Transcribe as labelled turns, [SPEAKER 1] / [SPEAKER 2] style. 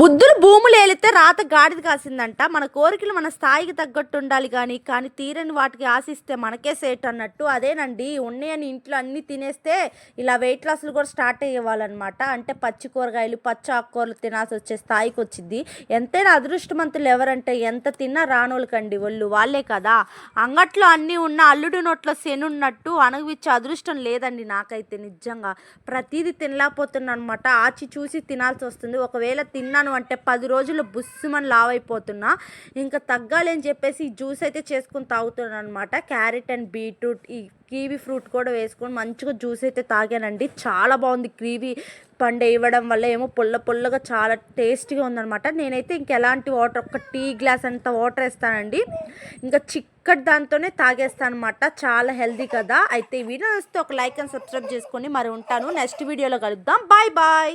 [SPEAKER 1] బుద్ధులు భూములు ఏలితే రాత గాడిద కాసిందంట. మన కోరికలు మన స్థాయికి తగ్గట్టు ఉండాలి కానీ కానీ తీరని వాటికి ఆశిస్తే మనకే సేట్ అన్నట్టు అదేనండి. ఉన్నాయని ఇంట్లో అన్ని తినేస్తే ఇలా వెయిట్ లాస్లు కూడా స్టార్ట్ అయ్యేవాళ్ళనమాట. అంటే పచ్చి కూరగాయలు పచ్చి ఆకుకూరలు తినాల్సి వచ్చే స్థాయికి వచ్చింది ఎంతైనా అదృష్టవంతులు ఎవరంటే ఎంత తిన్నా రానోళ్ళకండి ఒళ్ళు. వాళ్ళే కదా. అంగట్లో అన్నీ ఉన్న అల్లుడు నోట్లో శనున్నట్టు అణగవిచ్చే అదృష్టం లేదండి నాకైతే నిజంగా. ప్రతిదీ తినలేకపోతున్నాను అనమాట ఆచి చూసి తినాల్సి వస్తుంది. ఒకవేళ తిన్నా తిన్నాను అంటే పది రోజులు బుస్సుమని లావైపోతున్నా. ఇంకా తగ్గాలి అని చెప్పేసి ఈ జ్యూస్ అయితే చేసుకుని తాగుతున్నాను అనమాట క్యారెట్ అండ్ బీట్రూట్ ఈ కీవీ ఫ్రూట్ కూడా వేసుకొని మంచిగా జ్యూస్ అయితే తాగానండి. చాలా బాగుంది కీవీ పండు ఇవ్వడం వల్ల ఏమో పుల్ల పుల్లగా చాలా టేస్టీగా ఉందన్నమాట. నేనైతే ఇంకెలాంటి వాటర్ ఒక టీ గ్లాస్ అంత వాటర్ వేస్తానండి. ఇంకా చిక్కటి దాంతోనే తాగేస్తాను అనమాట చాలా హెల్దీ కదా. అయితే ఈ వీడియో వస్తే ఒక లైక్ అండ్ సబ్స్క్రైబ్ చేసుకొని మరి ఉంటాను. నెక్స్ట్ వీడియోలో కలుద్దాం. Bye bye.